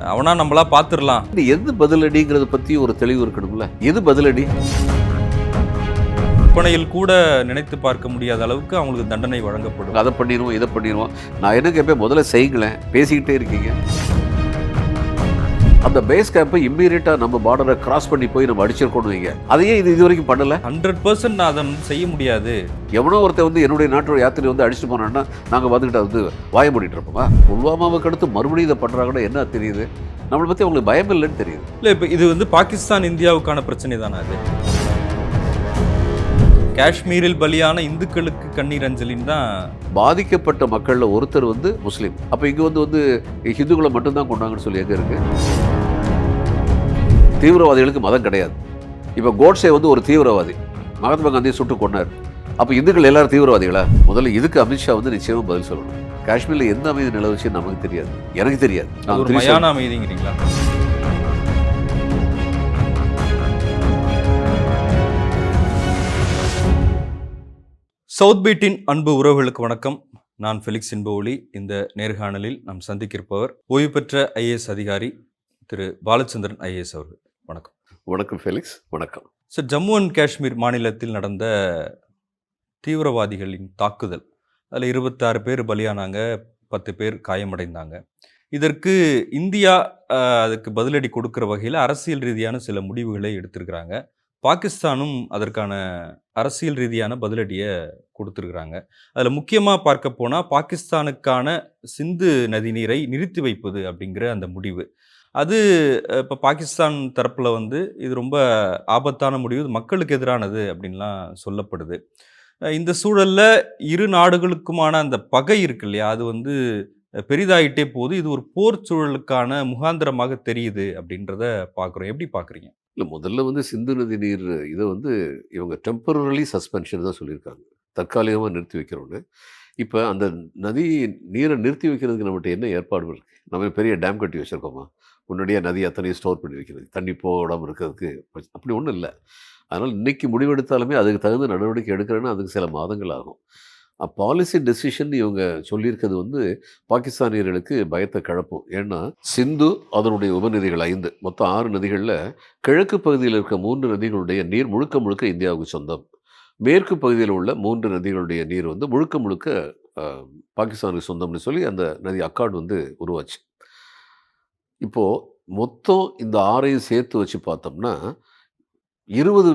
அவனா நம்மளா பார்த்துடலாம் இது எது பதிலடிங்கிறத பற்றி ஒரு தெளிவு இருக்கணும்ல? எது பதிலடி? கற்பனையில் கூட நினைத்து பார்க்க முடியாத அளவுக்கு அவங்களுக்கு தண்டனை வழங்கப்படும். அதை பண்ணிடுவோம் இதை பண்ணிடுவோம். நான் என்ன கேட்பேன்? முதல்ல செய்யுங்களேன். பேசிக்கிட்டே இருக்கீங்க. அந்த பேஸ் கேம்பை இம்மீடியட்டாக நம்ம பார்டரை கிராஸ் பண்ணி போய் நம்ம அடிச்சிருக்கோம்னு வைங்க. அதையே இது இது வரைக்கும் பண்ணல. ஹண்ட்ரட் பர்சன்ட் நான் அதை செய்ய முடியாது. எவனோ ஒருத்தன் வந்து என்னுடைய நாட்டோட யாத்திரை வந்து அடிச்சுட்டு போனான்னா நாங்கள் வந்துக்கிட்ட வந்து வாய மூடிட்டு இருப்போமா? புல்வாமாவுக்கு அடுத்து மறுபடியும் இதை பண்ணுறாங்கன்னா என்ன தெரியுது? நம்மளை பற்றி அவங்களுக்கு பயம் இல்லைன்னு தெரியுது. இல்லை இப்போ இது வந்து பாகிஸ்தான் இந்தியாவுக்கான பிரச்சனை தானே அது காஷ்மீரில் பலியான இந்துக்களுக்கு கண்ணீர் அஞ்சலின்னு தான் பாதிக்கப்பட்ட மக்களில் ஒருத்தர் வந்து முஸ்லீம். அப்போ இங்கே வந்து வந்து ஹிந்துக்களை மட்டும்தான் கொண்டாங்கன்னு சொல்லி எங்கே இருக்கு? தீவிரவாதிகளுக்கு மதம் கிடையாது. இப்போ கோட்ஸே வந்து ஒரு தீவிரவாதி மகாத்மா காந்தியை சுட்டு கொண்டார் அப்போ இந்துக்கள் எல்லாரும் தீவிரவாதிகளா? முதல்ல இதுக்கு அமித்ஷா வந்து நிச்சயமாக பதில் சொல்லணும். காஷ்மீரில் எந்த அமைதி நிலவுச்சு நமக்கு தெரியாது. எனக்கு தெரியாது. அமைதிங்கிறீங்களா? சவுத் பீட்டின் அன்பு உறவுகளுக்கு வணக்கம். நான் ஃபெலிக்ஸ் இன்பஒளி இந்த நேர்காணலில் நாம் சந்திக்கிருப்பவர் ஓய்வு பெற்ற ஐஏஎஸ் அதிகாரி திரு பாலச்சந்திரன் ஐஏஎஸ் அவர்கள். வணக்கம். வணக்கம் ஃபெலிக்ஸ். வணக்கம். சார் ஜம்மு அண்ட் காஷ்மீர் மாநிலத்தில் நடந்த தீவிரவாதிகளின் தாக்குதல் அதில் இருபத்தாறு பேர் பலியானாங்க பத்து பேர் காயமடைந்தாங்க. இதற்கு இந்தியா அதுக்கு பதிலடி கொடுக்குற வகையில் அரசியல் ரீதியான சில முடிவுகளை எடுத்திருக்கிறாங்க. பாகிஸ்தானும் அதற்கான அரசியல் ரீதியான பதிலடியை கொடுத்துருக்குறாங்க. அதில் முக்கியமாக பார்க்க போனால் பாகிஸ்தானுக்கான சிந்து நதி நீரை நிறுத்தி வைப்பது அப்படிங்கிற அந்த முடிவு. அது இப்போ பாகிஸ்தான் தரப்பில் வந்து இது ரொம்ப ஆபத்தான முடிவு இது மக்களுக்கு எதிரானது அப்படின்லாம் சொல்லப்படுது. இந்த சூழலில் இரு நாடுகளுக்குமான அந்த பகை இருக்கு இல்லையா? அது வந்து பெரிதாயிட்டே போகுது. இது ஒரு போர் சூழலுக்கான முகாந்திரமாக தெரியுது அப்படின்றத பார்க்குறோம் எப்படி பார்க்குறீங்க இல்லை முதல்ல வந்து சிந்து நதி நீர் இதை வந்து இவங்க டெம்பரரி சஸ்பென்ஷன் தான் சொல்லியிருக்காங்க. தற்காலிகமாக நிறுத்தி வைக்கிறோன்னு இப்போ அந்த நதி நீரை நிறுத்தி வைக்கிறதுக்கு நம்மகிட்ட என்ன ஏற்பாடு இருக்குது நம்ம பெரிய டேம் கட்டி வச்சுருக்கோமா? முன்னாடியே நதி அத்தனையும் ஸ்டோர் பண்ணி வைக்கிறது. தண்ணி போடாமல் இருக்கிறதுக்கு அப்படி ஒன்றும் இல்லை. அதனால் இன்னைக்கு முடிவெடுத்தாலுமே அதுக்கு தகுந்த நடவடிக்கை எடுக்கிறேன்னா அதுக்கு சில மாதங்கள் ஆகும். பாலிசி டெசிஷன் இவங்க சொல்லியிருக்கிறது வந்து பாகிஸ்தானியர்களுக்கு பயத்தை கிளப்பும் ஏன்னா சிந்து அதனுடைய உபநதிகள் ஐந்து. மொத்தம் ஆறு நதிகளில் கிழக்கு பகுதியில் இருக்க மூன்று நதிகளுடைய நீர் முழுக்க முழுக்க இந்தியாவுக்கு சொந்தம். மேற்கு பகுதியில் உள்ள மூன்று நதிகளுடைய நீர் வந்து முழுக்க முழுக்க பாகிஸ்தானுக்கு சொந்தம்னு சொல்லி அந்த நதி அக்காடு வந்து உருவாச்சு. இப்போது மொத்தம் இந்த ஆறையும் சேர்த்து வச்சு பார்த்தோம்னா இருபது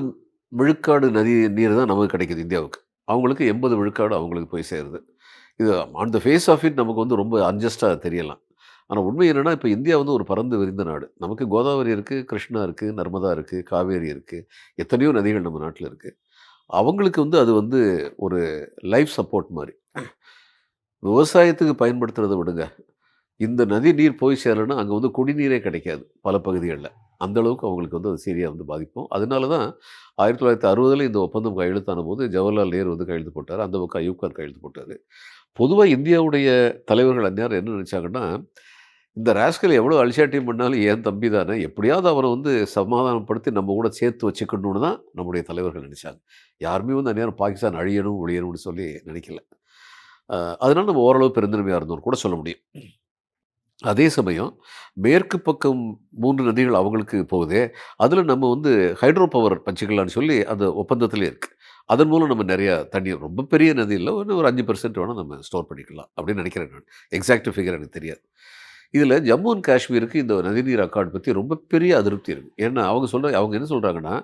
விழுக்காடு நதி நீர் தான் நமக்கு கிடைக்குது இந்தியாவுக்கு. அவங்களுக்கு எண்பது விழுக்காடு அவங்களுக்கு போய் சேருது. இது on the face of it நமக்கு வந்து ரொம்ப அன்ஜஸ்டாக தெரியலாம். ஆனால் உண்மை என்னென்னா இப்போ இந்தியா வந்து ஒரு பறந்து விரிந்த நாடு. நமக்கு கோதாவரி இருக்குது கிருஷ்ணா இருக்குது நர்மதா இருக்குது காவேரி இருக்குது எத்தனையோ நதிகள் நம்ம நாட்டில் இருக்குது அவங்களுக்கு வந்து அது வந்து ஒரு லைஃப் சப்போர்ட் மாதிரி. விவசாயத்துக்கு பயன்படுத்துகிறத விடுங்க. இந்த நதி நீர் போய் சேரலைன்னா அங்கே வந்து குடிநீரே கிடைக்காது பல பகுதிகளில். அந்த அளவுக்கு அவங்களுக்கு வந்து அது சீரியா வந்து பாதிப்போம் அதனால தான் ஆயிரத்தி தொள்ளாயிரத்தி அறுபதில் இந்த ஒப்பந்தம் கையெழுத்தான போது ஜவஹர்லால் நேரு வந்து கையெழுத்து போட்டார். அந்த பக்கம் அயூப் கையெழுத்து போட்டார். பொதுவாக இந்தியாவுடைய தலைவர்கள் அந்நேரம் என்ன நினச்சாங்கன்னா இந்த ராஸ்கல் எவ்வளோ அழிச்சாட்டியம் பண்ணாலும் ஏன் தம்பி தானே எப்படியாவது அவரை வந்து சமாதானப்படுத்தி நம்ம கூட சேர்த்து வச்சுக்கணும்னு தான் நம்முடைய தலைவர்கள் நினச்சாங்க. யாருமே வந்து அந்நேரம் பாகிஸ்தான் அழியணும் ஒழியணும்னு சொல்லி நினைக்கல. அதனால் நம்ம ஓரளவு பெருந்தன்மையாக இருந்தோம்னு கூட சொல்ல முடியும். அதே சமயம் மேற்கு பக்கம் மூன்று நதிகள் அவங்களுக்கு போகுதே அதில் நம்ம வந்து ஹைட்ரோ பவர் வச்சுக்கலாம்னு சொல்லி அந்த ஒப்பந்தத்திலே இருக்குது அதன் மூலம் நம்ம நிறையா தண்ணி ரொம்ப பெரிய நதியில் ஒரு ஒரு அஞ்சு பர்சன்ட் வேணால் நம்ம ஸ்டோர் பண்ணிக்கலாம் அப்படின்னு நினைக்கிறேன் நான். எக்ஸாக்ட் ஃபிகர் எனக்கு தெரியாது. இதில் ஜம்மு அண்ட் காஷ்மீருக்கு இந்த நதிநீர் அக்கார்டு பற்றி ரொம்ப பெரிய அதிருப்தி இருக்குது ஏன்னா அவங்க சொல்கிற அவங்க என்ன சொல்கிறாங்கன்னா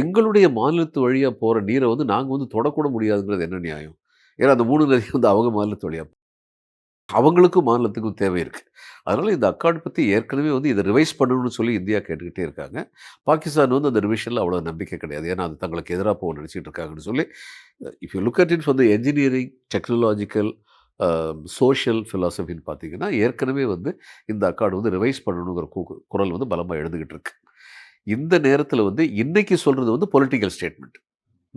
எங்களுடைய மாநிலத்து வழியாக போகிற நீரை வந்து நாங்கள் வந்து தொடக்கூட முடியாதுங்கிறது என்ன நியாயம்? ஏன்னா அந்த மூணு நதி வந்து அவங்க மாநிலத்து வழியாக அவங்களுக்கும் மாநிலத்துக்கும் தேவை இருக்குது அதனால் இந்த அக்கார்டு பற்றி ஏற்கனவே வந்து இதை ரிவைஸ் பண்ணணும்னு சொல்லி இந்தியா கேட்டுக்கிட்டே இருக்காங்க. பாகிஸ்தான் வந்து அந்த ரிவிஷனில் அவ்வளோ நம்பிக்கை கிடையாது. ஏன்னா அது தங்களுக்கு எதிராக போக நினச்சிட்டு இருக்காங்கன்னு சொல்லி if you look at it for the engineering technological social ஃபிலாசபின்னு பார்த்தீங்கன்னா ஏற்கனவே வந்து இந்த அக்கார்டு வந்து ரிவைஸ் பண்ணணுங்கிற கு குரல் வந்து பலமாக எழுந்துக்கிட்டு இருக்கு. இந்த நேரத்தில் வந்து இன்றைக்கி சொல்கிறது வந்து பொலிட்டிக்கல் ஸ்டேட்மெண்ட்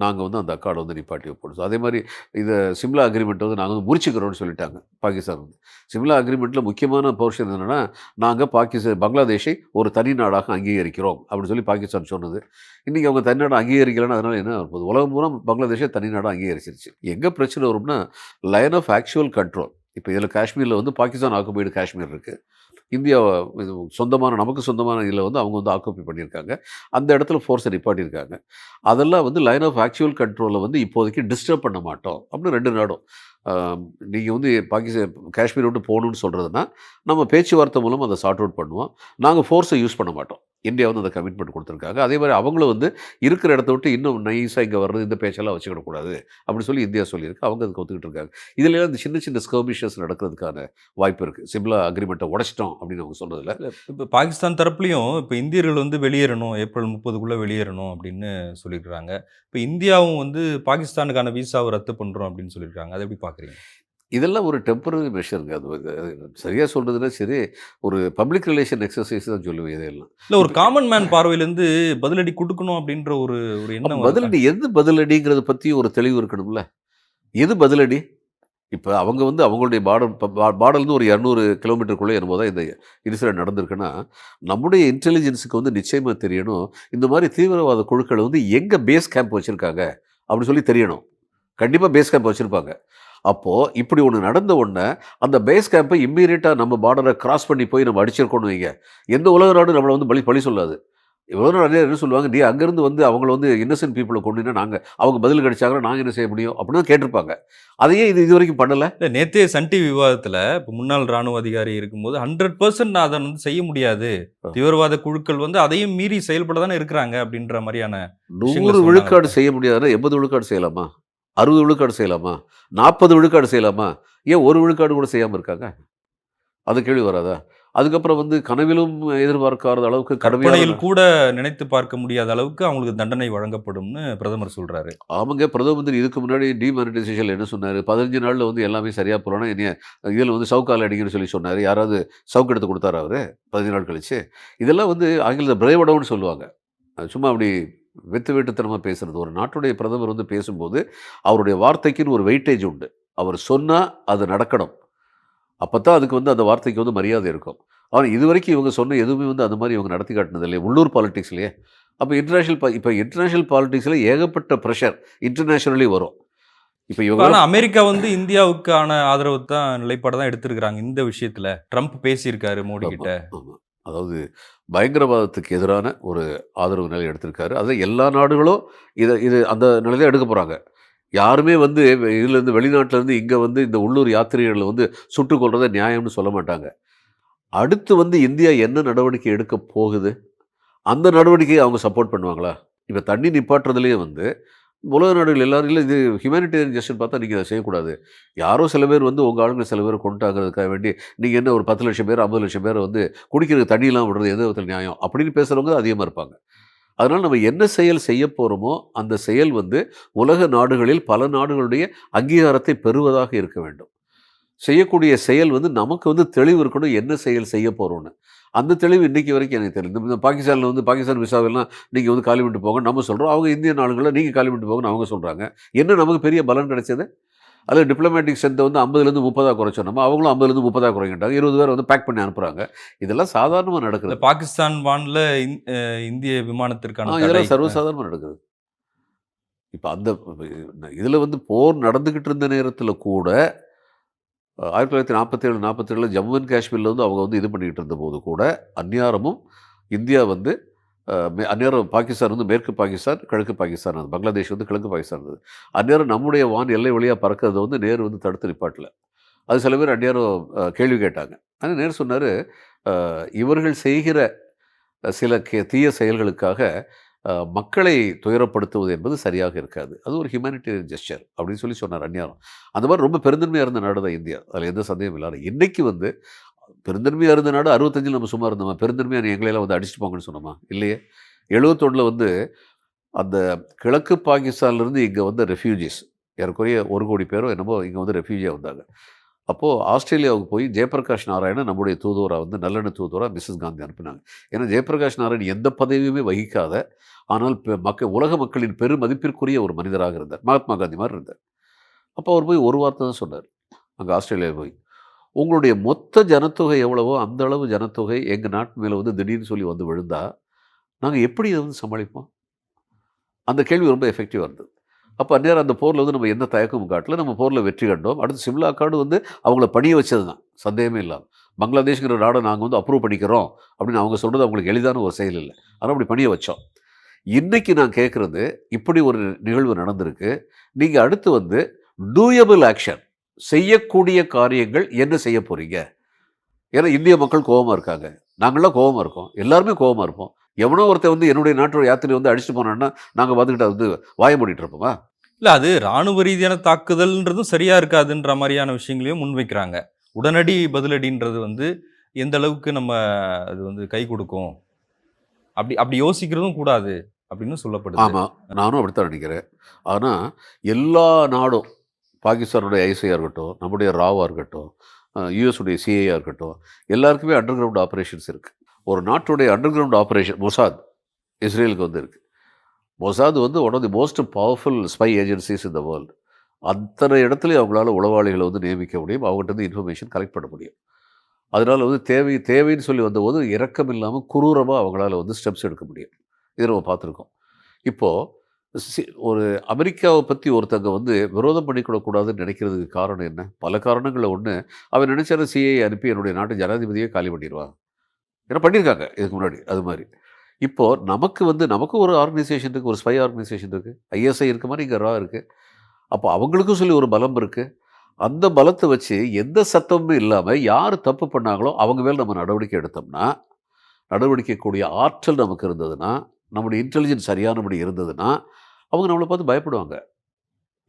நாங்கள் வந்து அந்த அக்காடை வந்து நிப்பாட்டி வைப்போம். அதே மாதிரி இதை சிம்லா அக்ரிமெண்ட் வந்து நாங்கள் வந்து முறிச்சுக்கிறோம்னு சொல்லிட்டாங்க பாகிஸ்தான் வந்து. சிம்லா அக்ரிமெண்ட்டில் முக்கியமான போர்ஷன் என்னென்னா நாங்கள் பாகிஸ்தான் பங்களாதேஷை ஒரு தனி நாடாக அங்கீகரிக்கிறோம் அப்படின்னு சொல்லி பாகிஸ்தான் சொன்னது. இன்றைக்கி அவங்க தனி நாடு அங்கீகரிக்கலன்னு அதனால் என்ன வரும்போது உலகம் பூரா பங்களாதேஷை தனி நாடாக அங்கீகரிச்சிருச்சு. எங்கே பிரச்சனை வரும்னா லைன் ஆஃப் ஆக்சுவல் கண்ட்ரோல் இப்போ இதில் காஷ்மீரில் வந்து பாகிஸ்தான் ஆக்குபைடு காஷ்மீர் இருக்குது இந்தியா இது சொந்தமான நமக்கு சொந்தமான இதில் வந்து அவங்க வந்து ஆக்குப்பை பண்ணியிருக்காங்க. அந்த இடத்துல ஃபோர்ஸை நிப்பாட்டியிருக்காங்க. அதெல்லாம் வந்து லைன் ஆஃப் ஆக்சுவல் கண்ட்ரோலை வந்து இப்போதைக்கு டிஸ்டர்ப் பண்ண மாட்டோம். அப்படின்னு ரெண்டு நாடும். நீங்கள் வந்து பாகிஸ்தான் காஷ்மீர் விட்டு போகணுன்னு சொல்கிறதுனா நம்ம பேச்சுவார்த்தை மூலம் அதை சார்ட் அவுட் பண்ணுவோம். நாங்கள் ஃபோர்ஸை யூஸ் பண்ண மாட்டோம். இந்தியா வந்து அந்த கமிட்மெண்ட் கொடுத்துருக்காங்க. அதே மாதிரி அவங்களும் வந்து இருக்கிற இடத்த விட்டு இன்னும் நைஸாக இங்கே வர்றது இந்த பேச்செல்லாம் வச்சுக்கிடக்கூடாது அப்படின்னு சொல்லி இந்தியா சொல்லியிருக்கு. அவங்க அதுக்கு ஒத்துக்கிட்டு இருக்காங்க. இதுல இந்த சின்ன சின்ன ஸ்கர்மிஷஸ் நடக்கிறதுக்கான வாய்ப்பு இருக்குது சிம்லா அக்ரிமெண்ட்டை உடைச்சிட்டோம் அப்படின்னு அவங்க சொல்கிறதுல இப்போ பாகிஸ்தான் தரப்புலையும் இப்போ இந்தியர்கள் வந்து வெளியேறணும் ஏப்ரல் முப்பதுக்குள்ளே வெளியேறணும் அப்படின்னு சொல்லியிருக்கிறாங்க. இப்போ இந்தியாவும் வந்து பாகிஸ்தானுக்கான விசாவை ரத்து பண்ணுறோம் அப்படின்னு சொல்லியிருக்காங்க. அதை எப்படி பார்க்குறீங்க? இதெல்லாம் ஒரு டெம்பரரி மெஷருங்க அது சரியாக சொல்கிறதுனா சரி ஒரு பப்ளிக் ரிலேஷன் எக்ஸசைஸ் தான் சொல்லுவேன் இதெல்லாம். இல்ல ஒரு காமன் மேன் பார்வையில இருந்து பதிலடி கொடுக்கணும் அப்படின்ற ஒரு ஒரு எண்ணம்? பதிலடி எது பதிலடிங்கிறத பற்றி ஒரு தெளிவு இருக்கணும்ல? எது பதிலடி? இப்போ அவங்க வந்து அவங்களுடைய பார்டர் பார்டர்லேருந்து ஒரு இரநூறு கிலோமீட்டருக்குள்ளே என்னமோ தான் இந்த இன்சிடென்ட் நடந்திருக்குன்னா நம்முடைய இன்டெலிஜென்ஸுக்கு வந்து நிச்சயமாக தெரியணும் இந்த மாதிரி தீவிரவாத குழுக்கள் வந்து எங்கே பேஸ் கேம்ப் வச்சுருக்காங்க அப்படின்னு சொல்லி தெரியணும். கண்டிப்பாக பேஸ் கேம்ப் வச்சுருப்பாங்க. அப்போது இப்படி ஒன்று நடந்த உடனே அந்த பேஸ் கேம்பை இம்மீடியட்டாக நம்ம பார்டரை கிராஸ் பண்ணி போய் நம்ம அடிச்சிருக்கோம்னு வைங்க. எந்த உலக நாடும் நம்மளை வந்து பழி பழி சொல்லாது. இவ்வளோ நிறைய என்ன சொல்லுவாங்க நீ அங்கேருந்து வந்து அவங்கள வந்து இன்னசென்ட் பீப்புளை கொண்டுனா நாங்கள் அவங்க பதில் கிடைச்சாங்கன்னா நாங்கள் என்ன செய்ய முடியும்? அப்படின்னு கேட்டிருப்பாங்க. அதையே இது இது வரைக்கும் பண்ணலை. இல்ல நேத்தே சன் டிவி விவாதத்துல இப்ப முன்னாள் ராணுவ அதிகாரி இருக்கும்போது ஹண்ட்ரட் பர்சன்ட் அதை வந்து செய்ய முடியாது. தீவிரவாத குழுக்கள் வந்து அதையும் மீறி செயல்பட தானே இருக்கிறாங்க அப்படின்ற மாதிரியான நூறு. விழுக்காடு செய்ய முடியாதுன்னா எண்பது விழுக்காடு செய்யலாமா? அறுபது விழுக்காடு செய்யலாமா? நாற்பது விழுக்காடு செய்யலாமா? ஏன் ஒரு விழுக்காடு கூட செய்யாமல் இருக்காங்க? அது கேள்வி வராதா? அதுக்கப்புறம் வந்து கனவிலும் எதிர்பார்க்காத அளவுக்கு கடுமையான கூட நினைத்து பார்க்க முடியாத அளவுக்கு அவங்களுக்கு தண்டனை வழங்கப்படும்னு பிரதமர் சொல்றாரு. ஆமாங்க. பிரதம மந்திரி இதுக்கு முன்னாடி டிமானிட்டைசேஷன் என்ன சொன்னார்? பதினஞ்சு நாளில் வந்து எல்லாமே சரியாக போகிறோன்னா என்னைய இதில் வந்து சவுக்கால் அடிங்கன்னு சொல்லி சொன்னார். யாராவது சவுக்கு எடுத்து கொடுத்தாரா அவர்? பதினஞ்சு நாள் கழிச்சு. இதெல்லாம் வந்து ஆங்கிலத்தில் பிரேவடவுன்னு சொல்லுவாங்க. சும்மா அப்படி வெத்து வெட்டுத்தனமாக பேசுறது. ஒரு நாட்டுடைய பிரதமர் வந்து பேசும்போது அவருடைய வார்த்தைக்குன்னு ஒரு வெயிட்டேஜ் உண்டு. அவர் சொன்னால் அது நடக்கணும். அப்போ தான் அதுக்கு வந்து அந்த வார்த்தைக்கு வந்து மரியாதை இருக்கும். ஆனால் இது வரைக்கும் இவங்க சொன்ன எதுவுமே வந்து அந்த மாதிரி இவங்க நடத்தி காட்டினது இல்லையே உள்ளூர் பாலிடிக்ஸ்லையே அப்போ இன்டர்நேஷனல் பா இப்போ இன்டர்நேஷனல் பாலிடிக்ஸில் ஏகப்பட்ட ப்ரெஷர் இன்டர்நேஷனலி வரும். இப்போ இவங்க அமெரிக்கா வந்து இந்தியாவுக்கான ஆதரவு தான் நிலைப்பாடு தான் எடுத்திருக்கிறாங்க இந்த விஷயத்துல. ட்ரம்ப் பேசியிருக்காரு மோடி கிட்ட. அதாவது பயங்கரவாதத்துக்கு எதிரான ஒரு ஆதரவு நிலை எடுத்திருக்காரு. அதை எல்லா நாடுகளும் இதை இது அந்த நிலையில எடுக்க போகிறாங்க யாருமே வந்து இதுலேருந்து வெளிநாட்டிலேருந்து இங்கே வந்து இந்த உள்ளூர் யாத்திரிகர்களை வந்து சுட்டுக் கொள்றதை நியாயம்னு சொல்ல மாட்டாங்க. அடுத்து வந்து இந்தியா என்ன நடவடிக்கை எடுக்க போகுது? அந்த நடவடிக்கையை அவங்க சப்போர்ட் பண்ணுவாங்களா? இப்போ தண்ணி நிப்பாட்டுறதுலேயே வந்து உலக நாடுகள் எல்லாரும் இது ஹியூமனிடேரியன் ஜஸ்டிஸ் பார்த்தா நீங்கள் அதை செய்யக்கூடாது. யாரோ சில பேர் வந்து உங்கள் ஆளுங்க சில பேர் கொண்டுட்டாங்கிறதுக்காக வேண்டி நீங்கள் என்ன ஒரு பத்து லட்சம் பேர் ஐம்பது லட்சம் பேரை வந்து குடிக்கிறதுக்கு தண்ணியெல்லாம் விடுறது எந்த விதத்தில் நியாயம் அப்படின்னு பேசுகிறவங்க அதிகமாக இருப்பாங்க. அதனால் நம்ம என்ன செயல் செய்ய போகிறோமோ அந்த செயல் வந்து உலக நாடுகளில் பல நாடுகளுடைய அங்கீகாரத்தை பெறுவதாக இருக்க வேண்டும். செய்யக்கூடிய செயல் வந்து நமக்கு வந்து தெளிவு இருக்கணும் என்ன செயல் செய்ய போகிறோன்னு அந்த தெளிவு இன்றைக்கி வரைக்கும் எனக்கு தெரியல இந்த பாகிஸ்தானில் வந்து பாகிஸ்தான் விசாவெல்லாம் நீங்கள் வந்து காலி பண்ணிட்டு போங்க நம்ம சொல்கிறோம் அவங்க இந்திய நாடுகளில் நீங்கள் காலி பண்ணிட்டு போங்கன்னு அவங்க சொல்கிறாங்க என்ன நமக்கு பெரிய பலன் கிடைச்சது? அதில் டிப்ளமேட்டிக் ஸ்ட்ரென்த்தை வந்து ஐம்பதுலேருந்து முப்பதாக குறைச்சோம் நம்ம. அவங்களும் ஐம்பதுலேருந்து முப்பதாக குறைக்கிட்டாங்க. இருபது பேர் வந்து பேக் பண்ணி அனுப்புகிறாங்க இதெல்லாம் சாதாரணமாக நடக்குது. பாகிஸ்தான் வான்ல இந்திய விமானத்திற்கான இதெல்லாம் சர்வசாதாரணமாக நடக்குது. இப்போ அந்த இதில் வந்து போர் நடந்துக்கிட்டு இருந்த நேரத்தில் கூட ஆயிரத்தி தொள்ளாயிரத்தி நாற்பத்தேழு நாற்பத்தேழில் ஜம்மு அண்ட் காஷ்மீரில் வந்து அவங்க வந்து இது பண்ணிக்கிட்டு இருந்தபோது கூட அந்நியாரமும் இந்தியா வந்து மே- அந்நியாரம் பாகிஸ்தான் வந்து மேற்கு பாகிஸ்தான் கிழக்கு பாகிஸ்தான் அது பங்களாதேஷ் வந்து கிழக்கு பாகிஸ்தான் இருந்தது அந்நியாரம் நம்முடைய வான் எல்லை வழியாக பறக்கிறத வந்து நேரு வந்து தடுத்து நிப்பாட்டில். அது சில பேர் அந்நியாரம் கேள்வி கேட்டாங்க. ஆனால் நேரு சொன்னார் இவர்கள் செய்கிற சில கே தீய செயல்களுக்காக மக்களை துயரப்படுத்துவது என்பது சரியாக இருக்காது. அது ஒரு ஹியூமனிட்டேரியன் ஜெஸ்டர் அப்படின்னு சொல்லி சொன்னார் அந்நியாரம் அந்த மாதிரி ரொம்ப பெருந்தன்மையாக இருந்த நாடு தான் இந்தியா. அதில் எந்த சந்தேகம் இல்லாத. இன்னைக்கு வந்து பெருந்தன்மையாக இருந்த நாடு அறுபத்தஞ்சில் நம்ம சும்மா இருந்தோமா? பெருந்தன்மையாக எங்களையெல்லாம் வந்து அடிச்சுட்டு போங்கன்னு சொன்னோமா? இல்லையே. எழுபத்தொன்னில் வந்து அந்த கிழக்கு பாகிஸ்தான்லேருந்து இங்கே வந்த ரெஃப்யூஜிஸ் ஏறக்குறைய ஒரு கோடி பேரோ என்னமோ இங்கே வந்து ரெஃப்யூஜியாக வந்தாங்க. அப்போது ஆஸ்திரேலியாவுக்கு போய் ஜெயபிரகாஷ் நாராயணன் நம்முடைய தூதுவராக வந்து நல்லெண்ண தூதுவராக மிஸ்ஸஸ் காந்தி அனுப்பினாங்க. ஏன்னா ஜெயபிரகாஷ் நாராயண் எந்த பதவியுமே வகிக்காத ஆனால் பெ- உலக மக்களின் பெருமதிப்பிற்குரிய ஒரு மனிதராக இருந்தார். மகாத்மா காந்தி மாதிரி இருந்தார். அப்போ அவர் போய் ஒரு வார்த்தை தான் சொன்னார். அங்கே ஆஸ்திரேலியா போய் உங்களுடைய மொத்த ஜனத்தொகை எவ்வளவோ அந்த அளவு ஜனத்தொகை எங்கள் நாட்டு மேலே வந்து திடீர்னு சொல்லி வந்து விழுந்தா நாங்கள் எப்படி இதை வந்து சமாளிப்போம்? அந்த கேள்வி ரொம்ப எஃபெக்டிவாக இருந்தது. அப்போ அந்நேரம் அந்த போரில் வந்து நம்ம எந்த தயக்கமும் காட்டல. நம்ம போரில் வெற்றி கண்டோம். அடுத்து சிம்லா காடு வந்து அவங்கள பணிய வச்சது தான் சந்தேகமே இல்லாமல் பங்களாதேஷ்ங்கிற நாடை நாங்கள் வந்து அப்ரூவ் பண்ணிக்கிறோம் அப்படின்னு அவங்க சொல்கிறது அவங்களுக்கு எளிதான ஒரு செயல் இல்லை. ஆனால் அப்படி பண்ணிய வச்சோம். இன்றைக்கி நான் கேட்குறது இப்படி ஒரு நிகழ்வு நடந்திருக்கு. நீங்கள் அடுத்து வந்து டூயபிள் ஆக்ஷன் செய்யக்கூடிய காரியங்கள் என்ன செய்ய போகிறீங்க ஏன்னா இந்திய மக்கள் கோபமாக இருக்காங்க. நாங்களாம் கோபமாக இருக்கோம். எல்லாருமே கோபமாக இருப்போம். எவனோ ஒருத்தன் வந்து என்னுடைய நாட்டோட யாத்திரை வந்து அடிச்சுட்டு போனான்னா நாங்கள் பார்த்துக்கிட்டு வந்து வாய மூடிட்டு இருப்போமா? இல்ல அது ராணுவ ரீதியான தாக்குதல்ன்றதும் சரியா இருக்காதுன்ற மாதிரியான விஷயங்களையும் முன்வைக்கிறாங்க. உடனடி பதிலடின்றது வந்து எந்த அளவுக்கு நம்ம அது வந்து கை கொடுக்கும்? அப்படி அப்படி யோசிக்கிறதும் கூடாது அப்படின்னு சொல்லப்படுது. ஆமாம் நானும் அப்படித்தான் நினைக்கிறேன். ஆனால் எல்லா நாடும் பாகிஸ்தானுடைய ஐசியாக இருக்கட்டும் நம்முடைய ராவாக இருக்கட்டும் யூஎஸ் உடைய சிஏஆ இருக்கட்டும் எல்லாருக்குமே அண்டர் கிரவுண்ட் ஆப்ரேஷன்ஸ் இருக்குது ஒரு நாட்டுடைய அண்டர் கிரவுண்ட் ஆப்ரேஷன் மொசாத் இஸ்ரேலுக்கு வந்திருக்கு. மொசாத் வந்து one of the most powerful spy agencies in the world அத்தனை இடத்துலையும் அவங்களால உளவாளிகளை வந்து நியமிக்க முடியும் அவங்ககிட்ட இருந்து இன்ஃபர்மேஷன் கலெக்ட் பண்ண முடியும். அதனால் வந்து தேவை தேவைன்னு சொல்லி வந்தபோது இறக்கம் இல்லாமல் குரூரமாக அவங்களால வந்து ஸ்டெப்ஸ் எடுக்க முடியும். இதை நம்ம பார்த்துருக்கோம். இப்போது சி- ஒரு அமெரிக்காவை பற்றி ஒருத்தங்க வந்து விரோதம் பண்ணிக்கூடக்கூடாதுன்னு நினைக்கிறதுக்கு காரணம் என்ன? பல காரணங்களில் ஒன்று அவன் நினைச்சாலும் சிஐ அனுப்பி என்னுடைய நாட்டு ஜனாதிபதியை காலி பண்ணிடுவான். ஏன்னா பண்ணியிருக்காங்க இதுக்கு முன்னாடி. அது மாதிரி. இப்போது நமக்கு வந்து நமக்கு ஒரு ஆர்கனைசேஷன் இருக்குது ஒரு ஸ்பை ஆர்கனைசேஷன் இருக்குது ஐஎஸ்ஐ இருக்க மாதிரி இங்கே ரா இருக்குது அப்போ அவங்களுக்கும் சொல்லி ஒரு பலம் இருக்குது அந்த பலத்தை வச்சு எந்த சத்தமும் இல்லாமல் யார் தப்பு பண்ணாங்களோ அவங்க மேல் நம்ம நடவடிக்கை எடுத்தோம்னா நடவடிக்கைக்கூடிய ஆற்றல் நமக்கு இருந்ததுன்னா நம்முடைய இன்டெலிஜென்ஸ் சரியானபடி இருந்ததுன்னா அவங்க நம்மளை பார்த்து பயப்படுவாங்க.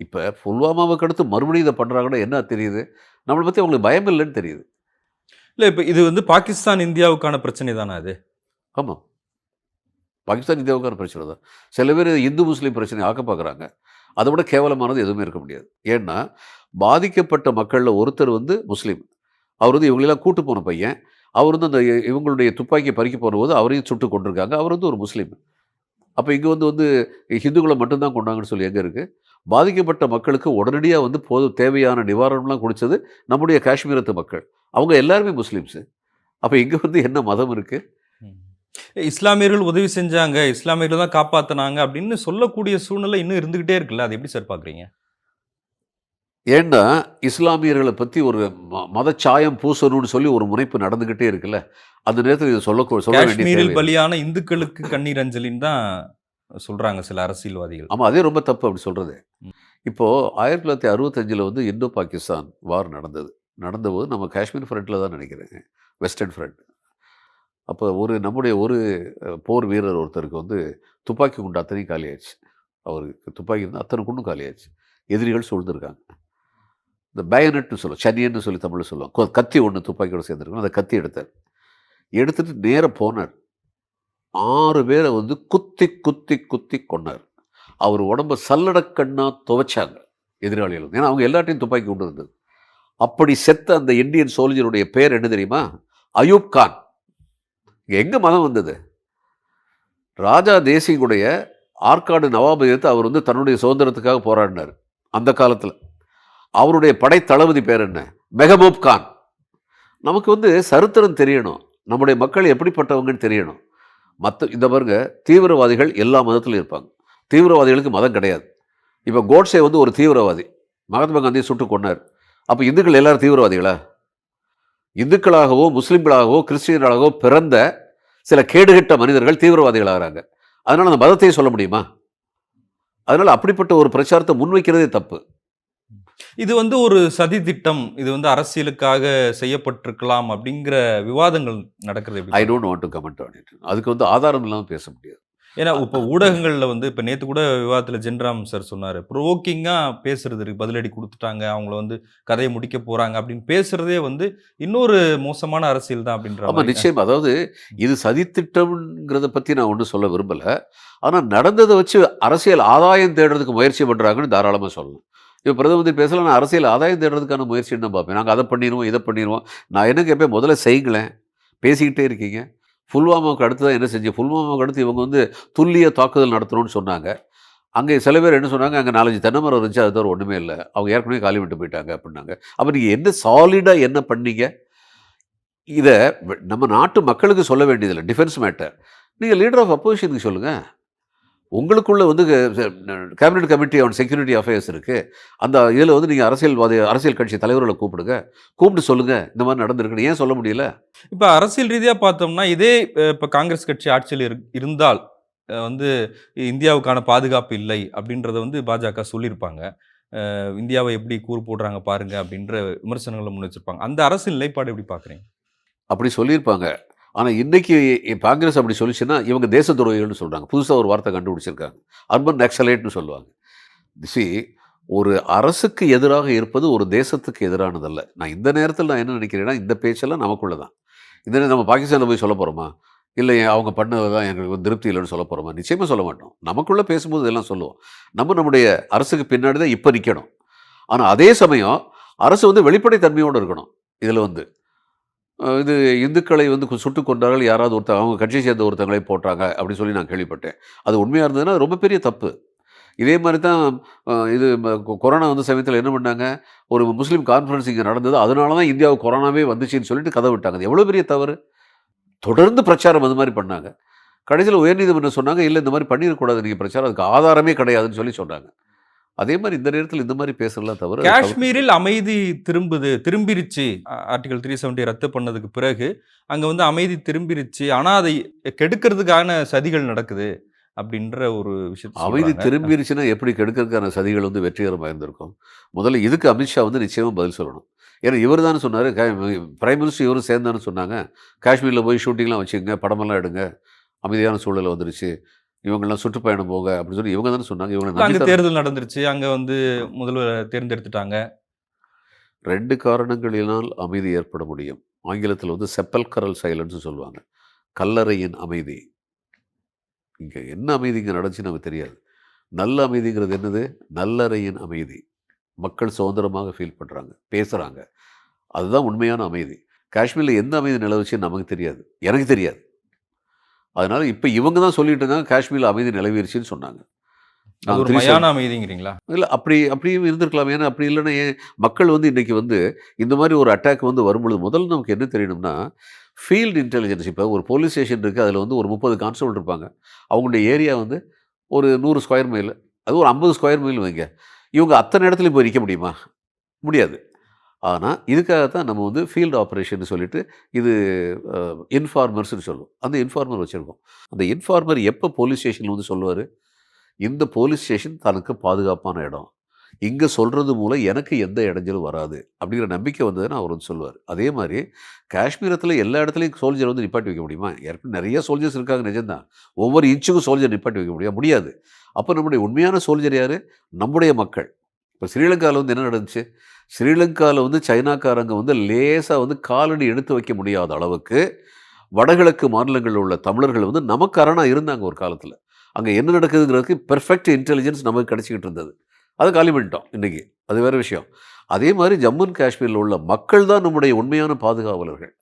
இப்போ புல்வாமாவுக்கு அடுத்து மறுபடியும் இதை பண்ணுறாங்கன்னா என்ன தெரியுது? நம்மளை பற்றி அவங்களுக்கு பயம் இல்லைன்னு தெரியுது. இல்லை இப்போ இது வந்து பாகிஸ்தான் இந்தியாவுக்கான பிரச்சனை தானே அது ஆமாம் பாகிஸ்தான் இந்தியாவுக்கான பிரச்சனை தான். சில பேர் இந்து முஸ்லீம் பிரச்சனை ஆக்க பார்க்குறாங்க அதை விட கேவலமானது எதுவுமே இருக்க முடியாது. ஏன்னா பாதிக்கப்பட்ட மக்களில் ஒருத்தர் வந்து முஸ்லீம். அவர் வந்து இவங்களெல்லாம் கூட்டு போன பையன். அவர் வந்து அந்த இ- இவங்களுடைய துப்பாக்கியை பறிக்க போனபோது அவரையும் சுட்டு கொண்டிருக்காங்க அவர் வந்து ஒரு முஸ்லீம். அப்போ இங்கே வந்து வந்து ஹிந்துக்களை மட்டும்தான் கொண்டாங்கன்னு சொல்லி எங்கே இருக்குது பாதிக்கப்பட்ட மக்களுக்கு உடனடியாக வந்து போது தேவையான நிவாரணம்லாம் கொடுத்தது நம்முடைய காஷ்மீரத்து மக்கள். அவங்க எல்லாருமே முஸ்லீம்ஸு. அப்போ இங்கே வந்து என்ன மதம் இருக்குது இஸ்லாமியர்கள் உதவி செஞ்சாங்க இஸ்லாமியர்கள் தான் காப்பாத்துனாங்க அப்படின்னு சொல்லக்கூடிய சூழ்நிலை இன்னும் இருந்துகிட்டே இருக்குல்ல? அது எப்படி சார் பாக்குறீங்க? ஏன்னா இஸ்லாமியர்களை பற்றி ஒரு ம- மதச்சாயம் பூசணும்னு சொல்லி ஒரு முனைப்பு நடந்துக்கிட்டே இருக்குல்ல? அந்த நேரத்தில் இதை சொல்ல சொல்ல வேண்டிய பலியான இந்துக்களுக்கு கண்ணீர் அஞ்சலின்னு தான் சொல்றாங்க சில அரசியல்வாதிகள். ஆமாம் அதே ரொம்ப தப்பு அப்படி சொல்கிறது. இப்போது ஆயிரத்தி தொள்ளாயிரத்தி அறுபத்தஞ்சில் வந்து இந்தோ பாகிஸ்தான் வார் நடந்தது. நடந்தபோது நம்ம காஷ்மீர் ஃப்ரண்ட்டில் தான் நினைக்கிறேன். வெஸ்டர்ன் ஃப்ரண்ட் அப்போ ஒரு நம்முடைய ஒரு போர் வீரர் ஒருத்தருக்கு வந்து துப்பாக்கி குண்டு அத்தனையும் காலியாச்சு அவருக்கு துப்பாக்கி இருந்து அத்தனை குண்டும் காலியாச்சு எதிரிகள் சூழ்ந்திருக்காங்க. இந்த பயனட்னு சொல்லுவோம் சனியன்னு சொல்லி தமிழில் சொல்லுவோம். கத்தி ஒன்று துப்பாக்கியோட சேர்ந்துருக்கோம். அந்த கத்தி எடுத்தார். எடுத்துட்டு நேராக போனார். ஆறு பேரை வந்து குத்தி குத்தி குத்தி கொன்னார். அவர் உடம்ப சல்லடக்கண்ணாக துவைச்சாங்க எதிராளிகள். ஏன்னா அவங்க எல்லாத்தையும் துப்பாக்கி கொண்டு இருந்தது அப்படி செத்த அந்த இந்தியன் சோல்ஜருடைய பேர் என்ன தெரியுமா? அயூப் கான். இங்கே எங்கே மதம் வந்தது? ராஜா தேசிங்குடைய ஆற்காடு நவாபை எடுத்து அவர் வந்து தன்னுடைய சுதந்திரத்துக்காக போராடினார் அந்த காலத்தில். அவருடைய படை தளபதி பேர் என்ன? மெஹபூப் கான். நமக்கு வந்து சரித்திரம் தெரியணும். நம்முடைய மக்கள் எப்படிப்பட்டவங்கன்னு தெரியணும். மற்ற இந்த பாருங்க தீவிரவாதிகள் எல்லா மதத்திலும் இருப்பாங்க. தீவிரவாதிகளுக்கு மதம் கிடையாது. இப்போ கோட்ஸே வந்து ஒரு தீவிரவாதி. மகாத்மா காந்தியை சுட்டு கொண்டார் அப்போ இந்துக்கள் எல்லாரும் தீவிரவாதிகளா? இந்துக்களாகவோ முஸ்லிம்களாகவோ கிறிஸ்டியர்களாகவோ பிறந்த சில கேடுகெட்ட மனிதர்கள் தீவிரவாதிகளாகிறாங்க. அதனால் அந்த மதத்தையே சொல்ல முடியுமா? அதனால் அப்படிப்பட்ட ஒரு பிரச்சாரத்தை முன்வைக்கிறதே தப்பு. இது வந்து ஒரு சதி திட்டம். இது வந்து அரசியலுக்காக செய்யப்பட்டிருக்கலாம் அப்படிங்கிற விவாதங்கள் நடக்கிறது I don't want to comment on it அதுக்கு வந்து ஆதாரம் இல்லாமல் பேச முடியாது. ஏன்னா இப்போ ஊடகங்கள்ல வந்து இப்போ நேத்து கூட விவாதத்துல ஜென்ராம் சார் சொன்னாரு ப்ரோவோக்கிங்கா பேசுறதுக்கு பதிலடி கொடுத்துட்டாங்க அவங்கள வந்து கதையை முடிக்க போறாங்க அப்படின்னு பேசுறதே வந்து இன்னொரு மோசமான அரசியல் தான் அப்படின்ற ஆமாம். நிச்சயம். அதாவது இது சதித்திட்டம்ங்கிறத பற்றி நான் ஒன்றும் சொல்ல விரும்பலை. ஆனால் நடந்ததை வச்சு அரசியல் ஆதாயம் தேடுறதுக்கு முயற்சி பண்ணுறாங்கன்னு தாராளமாக சொல்லலாம். இப்போ பிரதம மந்திரி பேசல நான் அரசியல் ஆதாயம் தேடுறதுக்கான முயற்சி என்ன பார்ப்பேன். நாங்கள் அதை பண்ணிடுவோம் இதை பண்ணிடுவோம் நான் என்ன கேட்பேன்? முதல்ல செய்யுங்களேன். பேசிக்கிட்டே இருக்கீங்க. புல்வாமாவுக்கு அடுத்து தான் என்ன செஞ்சு புல்வாமாவுக்கு அடுத்து இவங்க வந்து துல்லிய தாக்குதல் நடத்தணும்னு சொன்னாங்க. அங்கே சில பேர் என்ன சொன்னாங்க அங்கே நாலஞ்சு தென்னை மரம் இருந்துச்சு அது தவிர ஒன்றுமே இல்லை. அவங்க ஏற்கனவே காலி விட்டு போயிட்டாங்க அப்படின்னாங்க. அப்போ நீங்கள் என்ன சாலிடாக என்ன பண்ணீங்க? இதை நம்ம நாட்டு மக்களுக்கு சொல்ல வேண்டியதில்லை டிஃபென்ஸ் மேட்டர் நீங்கள் லீடர் ஆஃப் அப்போசிஷனுக்கு சொல்லுங்கள் உங்களுக்குள்ள வந்து cabinet committee on security affairs இருக்குது அந்த இதில் வந்து நீங்கள் அரசியல்வாதி அரசியல் கட்சி தலைவர்களை கூப்பிடுங்க. கூப்பிட்டு சொல்லுங்கள் இந்த மாதிரி நடந்திருக்குன்னு ஏன் சொல்ல முடியல? இப்போ அரசியல் ரீதியாக பார்த்தோம்னா இதே இப்போ காங்கிரஸ் கட்சி ஆட்சியில் இரு இருந்தால் வந்து இந்தியாவுக்கான பாதுகாப்பு இல்லை அப்படின்றத வந்து பாஜக சொல்லியிருப்பாங்க. இந்தியாவை எப்படி கூறு போடுறாங்க பாருங்க அப்படின்ற விமர்சனங்களை முன் வச்சிருப்பாங்க. அந்த அரசியல் நிலைப்பாடு எப்படி பார்க்குறீங்க? அப்படி சொல்லியிருப்பாங்க. ஆனால் இன்றைக்கி காங்கிரஸ் அப்படி சொல்லிச்சுன்னா இவங்க தேச துரோகிகள்னு சொல்கிறாங்க புதுசாக ஒரு வார்த்தை கண்டுபிடிச்சிருக்காங்க. அர்பன் நக்சலேட்னு சொல்லுவாங்க. சி ஒரு அரசுக்கு எதிராக இருப்பது ஒரு தேசத்துக்கு எதிரானதல்ல. நான் இந்த நேரத்தில் நான் என்ன நினைக்கிறேன்னா இந்த பேச்செல்லாம் நமக்குள்ள தான் இந்த நேரம் நம்ம பாகிஸ்தானில் போய் சொல்ல போகிறோமா இல்லை அவங்க பண்ணது தான் எங்களுக்கு திருப்தி இல்லைன்னு சொல்ல போகிறோமா நிச்சயமாக சொல்ல மாட்டோம். நமக்குள்ளே பேசும்போது இதெல்லாம் சொல்லுவோம். நம்ம நம்முடைய அரசுக்கு பின்னாடி தான் இப்போ நிற்கணும் ஆனால் அதே சமயம் அரசு வந்து வெளிப்படைத்தன்மையோடு இருக்கணும். இதில் வந்து இது இந்துக்களை வந்து சுட்டு கொண்டார்கள் யாராவது ஒருத்தங்க அவங்க கட்சியை சேர்ந்த ஒருத்தங்களே போட்டாங்க அப்படின்னு சொல்லி நான் கேள்விப்பட்டேன். அது உண்மையாக இருந்ததுன்னா ரொம்ப பெரிய தப்பு. இதே மாதிரி தான் இது கொ- கொரோனா வந்த சமயத்தில் என்ன பண்ணாங்க ஒரு முஸ்லீம் கான்ஃபரன்ஸ் இங்கே நடந்தது அதனால தான் இந்தியாவுக்கு கொரோனாவே வந்துச்சுன்னு சொல்லிட்டு கதை விட்டாங்க. அது எவ்வளோ பெரிய தவறு? தொடர்ந்து பிரச்சாரம் அது மாதிரி பண்ணாங்க. கடைசியில் உயர்நீதிமன்றம் சொன்னாங்க இல்லை இந்த மாதிரி பண்ணிடக்கூடாது நீங்கள் பிரச்சாரம் அதுக்கு ஆதாரமே கிடையாதுன்னு சொல்லி சொன்னாங்க. அதே மாதிரி இந்த நேரத்தில் இந்த மாதிரி பேசலாம் தவிர. காஷ்மீரில் அமைதி திரும்புது திரும்பிருச்சு. ஆர்டிகல் த்ரீ செவன்ட்டி ரத்து பண்ணதுக்கு பிறகு அங்க வந்து அமைதி திரும்பிருச்சு. ஆனா அதை கெடுக்கிறதுக்கான சதிகள் நடக்குது அப்படின்ற ஒரு விஷயத்தை அமைதி. திரும்பிருச்சுன்னா எப்படி கெடுக்கிறதுக்கான சதிகள் வந்து வெற்றிகரமாக இருந்திருக்கும் முதல்ல இதுக்கு அமித்ஷா வந்து நிச்சயமாக பதில் சொல்லணும். ஏன்னா இவர் தானே சொன்னார் பிரைம் மினிஸ்டர் இவரும் சேர்ந்தானு சொன்னாங்க. காஷ்மீரில் போய் ஷூட்டிங்லாம் வச்சுக்கங்க படமெல்லாம் எடுங்க. அமைதியான சூழல் வந்துருச்சு. இவங்கெல்லாம் சுற்றுப்பயணம் போக அப்படின்னு சொல்லி இவங்க தானே சொன்னாங்க. இவங்க அங்க தேர்தல் நடந்துருச்சு. அங்க வந்து முதல்வர் தேர்ந்தெடுத்துட்டாங்க. ரெண்டு காரணங்களினால் அமைதி ஏற்பட முடியும். ஆங்கிலத்தில் வந்து செப்பல்கரல் சைலன்ஸ் சொல்லுவாங்க. கல்லறையின் அமைதி. இங்கே என்ன அமைதி இங்கே நடந்துச்சுன்னு நமக்கு தெரியாது. நல்ல அமைதிங்கிறது என்னது? நல்லறையின் அமைதி. மக்கள் சுதந்திரமாக ஃபீல் பண்ணுறாங்க பேசுகிறாங்க அதுதான் உண்மையான அமைதி. காஷ்மீரில் எந்த அமைதி நிலவுச்சுன்னு நமக்கு தெரியாது. எனக்கு தெரியாது. அதனால் இப்போ இவங்க தான் சொல்லிட்டு இருந்தாங்க காஷ்மீரில் அமைதி நிலவிருச்சுன்னு சொன்னாங்க. அமைதிங்கிறீங்களா? இல்லை அப்படி அப்படியும் இருந்திருக்கலாம். ஏன்னா அப்படி இல்லைன்னா ஏன் மக்கள் வந்து இன்றைக்கி வந்து இந்த மாதிரி ஒரு அட்டாக் வந்து வரும்பொழுது முதல்ல நமக்கு என்ன தெரியணும்னா ஃபீல்டு இன்டெலிஜென்ஸ் இப்போ ஒரு போலீஸ் ஸ்டேஷன் இருக்குது அதில் வந்து ஒரு முப்பது கான்ஸ்டபிள் இருப்பாங்க. அவங்களுடைய ஏரியா வந்து ஒரு நூறு ஸ்கொயர் மைல் அது ஒரு ஐம்பது ஸ்கொயர் மைல் வைங்க. இவங்க அத்தனை இடத்துலையும் போய் நிற்க முடியுமா? முடியாது. ஆனால் இதுக்காகத்தான் நம்ம வந்து ஃபீல்டு ஆப்ரேஷன் சொல்லிட்டு இது இன்ஃபார்மர்ஸ்னு சொல்லுவோம். அந்த இன்ஃபார்மர் வச்சுருக்கோம். அந்த இன்ஃபார்மர் எப்போ போலீஸ் ஸ்டேஷனில் வந்து சொல்லுவார்? இந்த போலீஸ் ஸ்டேஷன் தனக்கு பாதுகாப்பான இடம். இங்கே சொல்கிறது மூலம் எனக்கு எந்த இடைஞ்சலும் வராது. அப்படிங்கிற நம்பிக்கை வந்ததுன்னு அவர் வந்து சொல்லுவார். அதே மாதிரி காஷ்மீரத்தில் எல்லா இடத்துலையும் சோல்ஜர் வந்து நிப்பாட்டி வைக்க முடியுமா? ஏற்கனவே நிறைய சோல்ஜர்ஸ் இருக்காங்க நிஜம்தான். ஒவ்வொரு இன்ச்சுக்கும் சோல்ஜர் நிப்பாட்டி வைக்க முடியாது முடியாது. அப்போ நம்முடைய உண்மையான சோல்ஜர் யார்? நம்முடைய மக்கள். இப்போ ஸ்ரீலங்காவில் வந்து என்ன நடந்துச்சு? ஸ்ரீலங்காவில் வந்து சைனாக்காரங்க வந்து லேசாக வந்து காலடி எடுத்து வைக்க முடியாத அளவுக்கு வடகிழக்கு மாநிலங்களில் உள்ள தமிழர்கள் வந்து நமக்கு அரணாக இருந்தாங்க ஒரு காலத்தில். அங்கே என்ன நடக்குதுங்கிறதுக்கு பெர்ஃபெக்ட் இன்டெலிஜென்ஸ் நமக்கு கிடச்சிக்கிட்டு இருந்தது. அதை காலி பண்ணிட்டோம் இன்றைக்கி அது வேறு விஷயம். அதே மாதிரி ஜம்மு அண்ட் காஷ்மீரில் உள்ள மக்கள் தான் நம்முடைய உண்மையான பாதுகாவலர்கள்.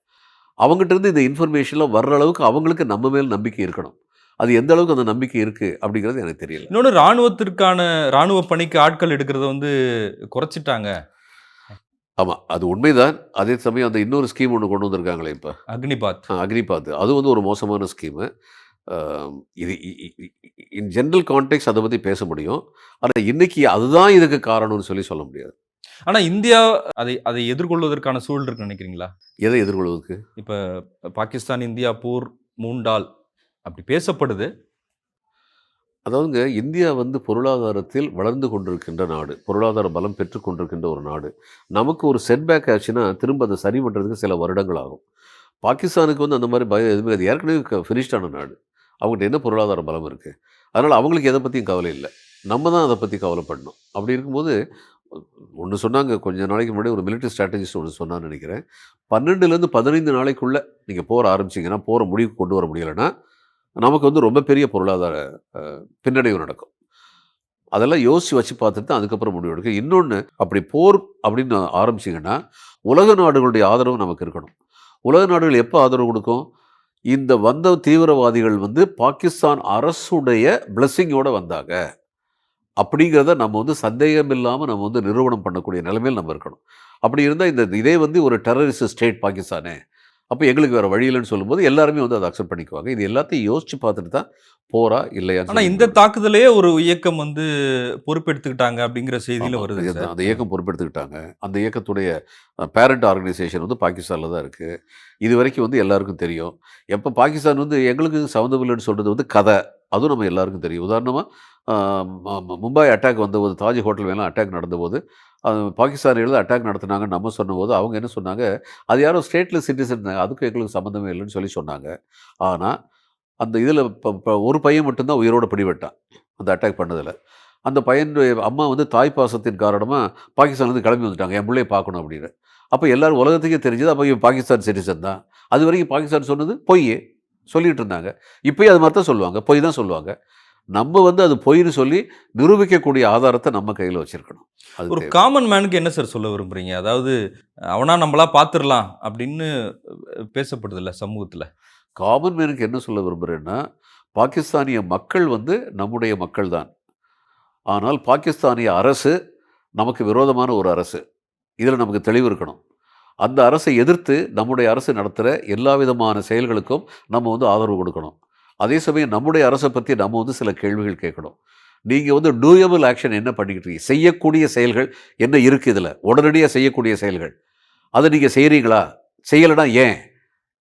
அவங்ககிட்ட இருந்து இந்த இன்ஃபர்மேஷன்லாம் வர்ற அளவுக்கு அவங்களுக்கு நம்ம மேல் நம்பிக்கை இருக்கணும். அது எந்த அளவுக்கு அந்த நம்பிக்கை இருக்குது அப்படிங்கிறது எனக்கு தெரியல. இன்னொன்று ராணுவத்திற்கான ராணுவ பணிக்கு ஆட்கள் எடுக்கிறத வந்து குறைச்சிட்டாங்க. ஆமாம் அது உண்மைதான். அதே சமயம் அந்த இன்னொரு ஸ்கீம் ஒன்று கொண்டு வந்திருக்காங்களே இப்போ. அக்னிபாத். அக்னிபாத். அது வந்து ஒரு மோசமான ஸ்கீமு இது இன் ஜென்ரல் கான்டெக்ட் அதை பற்றி பேச முடியும். ஆனால் இன்னைக்கு அதுதான் இதுக்கு காரணம்னு சொல்லி சொல்ல முடியாது. ஆனா இந்தியா அதை அதை எதிர்கொள்வதற்கான சூழல் இருக்குன்னு நினைக்கிறீங்களா? எதை எதிர்கொள்வதற்கு? இப்போ பாகிஸ்தான் இந்தியா போர் மூண்டால் அப்படி பேசப்படுது. அதாவதுங்க இந்தியா வந்து பொருளாதாரத்தில் வளர்ந்து கொண்டிருக்கின்ற நாடு. பொருளாதார பலம் பெற்று கொண்டிருக்கின்ற ஒரு நாடு. நமக்கு ஒரு செட்பேக் ஆச்சுன்னா திரும்ப அதை சரி பண்ணுறதுக்கு சில வருடங்கள் ஆகும். பாகிஸ்தானுக்கு வந்து அந்த மாதிரி பயம் எதுவுமே அது ஏற்கனவே ஃபினிஷ்டான நாடு. அவங்ககிட்ட என்ன பொருளாதார பலம் இருக்குது அதனால் அவங்களுக்கு எதை பற்றியும் கவலை இல்லை. நம்ம தான் அதை பற்றி கவலைப்படணும். அப்படி இருக்கும்போது ஒன்று சொன்னாங்க கொஞ்ச நாளைக்கு முன்னாடி ஒரு மிலிட்டரி ஸ்ட்ராட்டஜிஸ்ட் ஒன்று சொன்னான்னு நினைக்கிறேன். பன்னெண்டுலேருந்து பதினைந்து நாளைக்குள்ளே நீங்கள் போர் ஆரம்பிச்சிங்கன்னா போகிற முடிவுக்கு கொண்டு வர முடியலைன்னா நமக்கு வந்து ரொம்ப பெரிய பொருளாதார பின்னடைவு நடக்கும். அதெல்லாம் யோசித்து வச்சு பார்த்துட்டு தான் அதுக்கப்புறம் முடிவு எடுக்கும் இன்னொன்று அப்படி போர் அப்படின்னு ஆரம்பிச்சிங்கன்னா உலக நாடுகளுடைய ஆதரவு நமக்கு இருக்கணும். உலக நாடுகள் எப்போ ஆதரவு கொடுக்கும்? இந்த வந்த தீவிரவாதிகள் வந்து பாகிஸ்தான் அரசுடைய பிளெஸ்ஸிங்கோட வந்தாங்க. அப்படிங்கிறத நம்ம வந்து சந்தேகம் இல்லாமல் நம்ம வந்து நிறுவனம் பண்ணக்கூடிய நிலைமையில் நம்ம இருக்கணும். அப்படி இருந்தால் இந்த இதே வந்து ஒரு டெரரிஸ்ட் ஸ்டேட் பாகிஸ்தானே. அப்போ எங்களுக்கு வேறு வழி இல்லைன்னு சொல்லும்போது எல்லாருமே வந்து அதை அக்செப்ட் பண்ணிக்குவாங்க. இது எல்லாத்தையும் யோசிச்சு பார்த்துட்டு தான் போரா இல்லையா ஆனா இந்த தாக்குதலையே ஒரு இயக்கம் வந்து பொறுப்பெடுத்துக்கிட்டாங்க அப்படிங்கிற செய்தியில வருது. அந்த இயக்கம் பொறுப்பெடுத்துக்கிட்டாங்க. அந்த இயக்கத்துடைய பேரண்ட் ஆர்கனைசேஷன் வந்து பாகிஸ்தானில் தான் இருக்குது இது வரைக்கும் வந்து எல்லாருக்கும் தெரியும். எப்போ பாகிஸ்தான் வந்து எங்களுக்கு சம்மந்தம் இல்லைன்னு சொல்கிறது வந்து கதை. அதுவும் நம்ம எல்லாருக்கும் தெரியும். உதாரணமாக மும்பை அட்டாக் வந்தபோது தாஜ் ஹோட்டல் மேலே அட்டாக் நடந்தபோது பாகிஸ்தானில் பாகிஸ்தானிகள் அட்டாக் நடத்துனாங்கன்னு நம்ம சொன்னபோது அவங்க என்ன சொன்னாங்க அது யாரோ ஸ்டேட்டில் சிட்டிசன் அதுக்கும் எங்களுக்கு சம்மந்தமே இல்லைன்னு சொல்லி சொன்னாங்க. ஆனால் அந்த இதில் இப்போ ஒரு பையன் மட்டும்தான் உயிரோடு பிடிபட்டான் அந்த அட்டாக் பண்ணதில். அந்த பையனுடைய அம்மா வந்து தாய் பாசத்தின் காரணமாக பாகிஸ்தான்லேருந்து கிளம்பி வந்துட்டாங்க. என் பிள்ளையை பார்க்கணும் அப்படின்னு. அப்போ எல்லாரும் உலகத்துக்கே தெரிஞ்சது அப்போ இவன் பாகிஸ்தான் சிட்டிசன் தான். அது வரைக்கும் பாகிஸ்தான் சொன்னது பொய் சொல்லிட்டு இருந்தாங்க இப்போயும் அது மாதிரி தான் சொல்லுவாங்க. பொய் தான் சொல்லுவாங்க. நம்ம வந்து அது பொய்னு சொல்லி நிரூபிக்கக்கூடிய ஆதாரத்தை நம்ம கையில் வச்சிருக்கணும். அது ஒரு. காமன் மேனுக்கு என்ன சார் சொல்ல விரும்புறீங்க? அதாவது அவனா நம்மளா பாத்துரலாம் அப்படின்னு பேசப்படுது இல்ல சமூகத்துல காமன் மேனுக்கு என்ன சொல்ல விரும்புகிறேன்னா பாகிஸ்தானிய மக்கள் வந்து நம்முடைய மக்கள் தான். ஆனால் பாகிஸ்தானிய அரசு நமக்கு விரோதமான ஒரு அரசு. இதில் நமக்கு தெளிவு இருக்கணும். அந்த அரசை எதிர்த்து நம்முடைய அரசு நடத்துகிற எல்லா விதமான செயல்களுக்கும் நம்ம வந்து ஆதரவு கொடுக்கணும். அதே சமயம் நம்முடைய அரசை பற்றி நம்ம வந்து சில கேள்விகள் கேட்கணும். நீங்கள் வந்து டூயபிள் ஆக்ஷன் என்ன பண்ணிக்கிட்டு இருக்கீங்க? செய்யக்கூடிய செயல்கள் என்ன இருக்குது இதில்? உடனடியாக செய்யக்கூடிய செயல்கள். அதை நீங்கள் செய்கிறீங்களா செய்யலைன்னா ஏன்?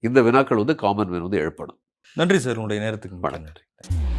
இந்த வினாக்கள் வந்து காமன் மேன் வந்து எழுப்பணும். நன்றி சார். உங்களுடைய நேரத்துக்கு. நன்றி.